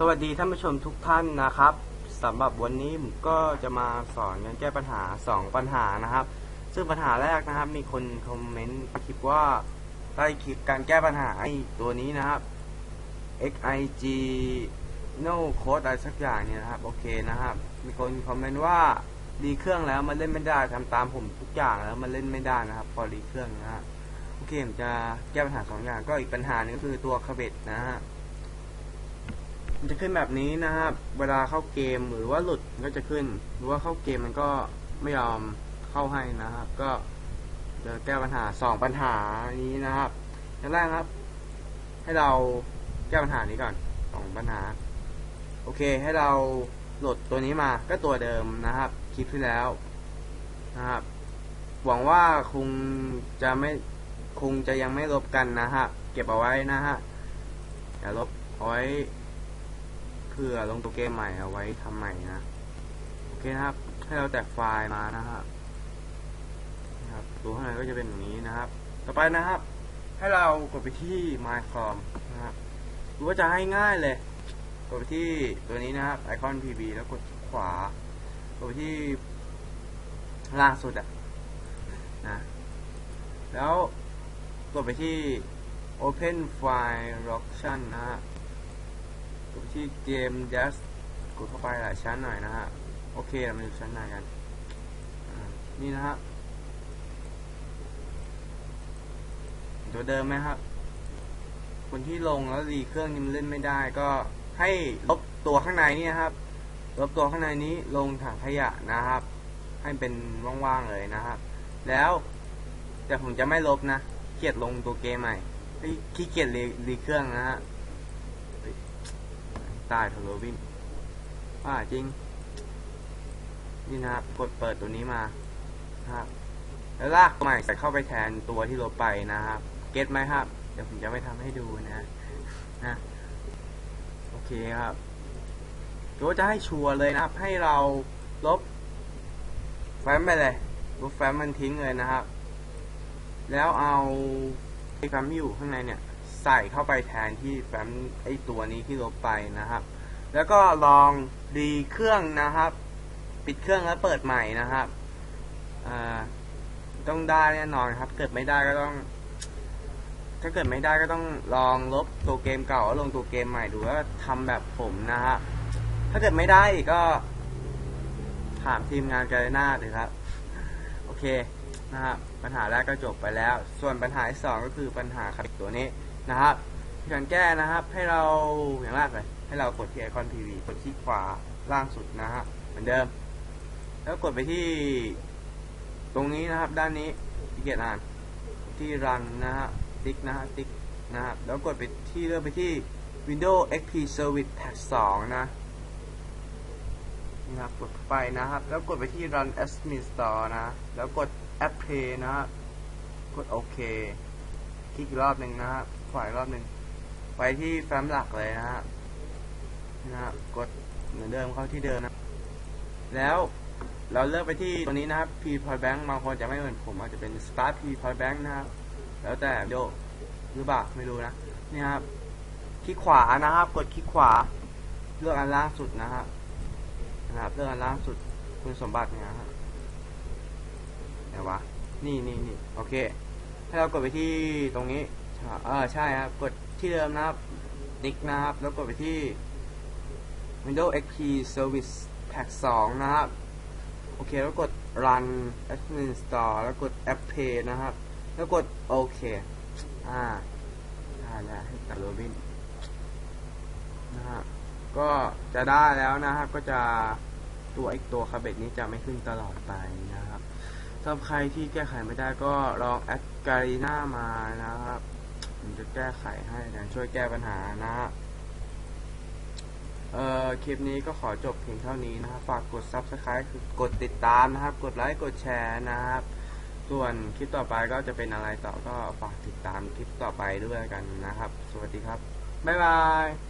สวัสดีท่านผู้ชมทุกท่านนะครับสำหรับวันนี้ผมก็จะมาสอนการแก้ปัญหา 2 ปัญหานะครับ ซึ่งปัญหาแรกนะครับ มีคนคอมเมนต์คลิปว่าได้คลิปการแก้ปัญหาไอ้ตัวนี้นะครับ xig no code อะไรสักอย่างเนี่ยนะครับ โอเคนะครับ มีคนคอมเมนต์ว่ารีเครื่องแล้วมันเล่นไม่ได้ทำตามผมทุกอย่างแล้วมันเล่นไม่ได้นะครับ พอรีเครื่องนะฮะโอเคผมจะแก้ปัญหาสองอย่างก็อีกปัญหาหนึงก็คือตัวคาเบตนะฮะ มันจะขึ้นแบบนี้นะครับ เวลาเข้าเกมหรือว่าหลุดก็จะขึ้น หรือว่าเข้าเกมมันก็ไม่ยอมเข้าให้นะครับ ก็จะแก้ปัญหาสองปัญหานี้นะครับอย่างแรกครับ ให้เราแก้ปัญหานี้ก่อนสองปัญหา โอเค ให้เราโหลดตัวนี้มาก็ตัวเดิมนะครับ คลิปที่แล้วนะครับ หวังว่าคงจะไม่คงจะยังไม่ลบกันนะฮะ เก็บเอาไว้นะฮะอย่าลบเอาไว้ เพื่อลงตัวเกมใหม่เอาไว้ทำใหม่นะโอเคนะครับ ให้เราแตกไฟล์มานะครับนะครับตัวข้างในก็จะเป็นอย่างนี้นะครับ ต่อไปนะครับ ให้เรากดไปที่ My Com นะครับหรือว่าจะให้ง่ายเลย กดไปที่ตัวนี้นะครับไอคอน PB แล้วกดขวากดไปที่ล่างสุดอะนะแล้วกดไปที่ Open File Option นะฮะ ที่เกม Just กดเข้าไปหลายชั้นหน่อยนะฮะ โอเคเรามาดูชั้นหนกัน นี่นะฮะตัวเดิมไหมครับ คนที่ลงแล้วรีเครื่องนี่มันเล่นไม่ได้ ก็ให้ลบตัวข้างในนี่นะครับ ลบตัวข้างในนี้ลงถังขยะนะครับ ให้เป็นว่างๆเลยนะครับ แล้วแต่ผมจะไม่ลบนะ เกียดลงตัวเกมใหม่ขี้เกียจรีเครื่องนะฮะ ตายโทโรวินว่าจริง นี่นะครับ กดเปิดตัวนี้มานะครับ แล้วลากใหม่ใส่เข้าไปแทนตัวที่ลบไปนะครับ เก็ตไหมครับ เดี๋ยวผมจะไม่ทำให้ดูนะนะโอเคครับเดี๋ยวจะให้ชัวร์เลยนะครับ ให้เราลบแฟ้มไปเลยลบแฟ้มมันทิ้งเลยนะครับ แล้วเอาไอ้แฟ้มที่อยู่ข้างในเนี่ย ใส่เข้าไปแทนที่แฟ้มไอตัวนี้ที่ลบไปนะครับ แล้วก็ลองรีเครื่องนะครับ ปิดเครื่องแล้วเปิดใหม่นะครับอ่าต้องได้แน่นอนครับ เกิดไม่ได้ก็ต้อง ถ้าเกิดไม่ได้ก็ต้องลองลบตัวเกมเก่าแล้วลงตัวเกมใหม่ดูว่าทำแบบผมนะฮะถ้าเกิดไม่ได้อีกก็ ถามทีมงานกันหน้าเลยครับ โอเคนะครับปัญหาแรกก็จบไปแล้ว ส่วนปัญหาที่สองก็คือปัญหาขับตัวนี้ นะครับการแก้นะครับ ให้เราอย่างแรกเลยให้เรากดที่ไอคอนทีวีกดที่ขวาล่างสุดนะฮะเหมือนเดิม แล้วกดไปที่ ตรงนี้นะครับ ด้านนี้ที่เกียรอ่านที่รันนะฮะติ๊กนะฮะติ๊กนะครับแล้วกดไปที่เลือกไปที่ Windows XP Service Pack 2 นะนะครับกดไปนะครับ แล้วกดไปที่ Run Admin Store นะ แล้วกด App Play นะฮะกดโอเคคลิกอีกรอบหนึ่งนะฮะ ขวาอีกรอบหนึ่งไปที่แฟ้มหลักเลยนะฮะนะฮะกดเหมือนเดิมเข้าที่เดิมนะ แล้วเราเลือกไปที่ตัวนี้นะครับ P Point Bank บางคนจะไม่เหมือนผมอาจจะเป็น Start P Point Bank นะครับแล้วแต่โยหรือเปล่าไม่รู้นะนี่ครับคลิกขวานะครับ กดคลิกขวา เลือกอันล่างสุดนะครับนะครับเลือกอันล่างสุดคุณสมบัติเนี่ยนะฮะไหนวะนี่นี่นี่โอเค ให้เรากดไปที่ตรงนี้ เออใช่ครับ กดที่เดิมนะครับติ๊กนะครับ แล้วกดไปที่ Windows XP Service Pack 2 นะครับ โอเค แล้วกด Run Admin Store แล้วกด App Pay นะครับ แล้วกดโอเค อ่าได้แล้วให้ตัดโรบินนะฮะก็จะได้แล้วนะครับ ก็จะตัวไอตัวคาเบตนี้จะไม่ขึ้นตลอดไปนะครับสำหรับใครที่แก้ไขไม่ได้ก็ลองแอดการีน่ามานะครับ ผมจะแก้ไขให้นะช่วยแก้ปัญหานะฮะเอ่อคลิปนี้ก็ขอจบเพียงเท่านี้นะครับฝากกด Subscribe คือกดติดตามนะครับ กดไลค์กดแชร์นะครับ ส่วนคลิปต่อไปก็จะเป็นอะไรต่อก็ฝากติดตามคลิปต่อไปด้วยกันนะครับ สวัสดีครับ บ๊ายบาย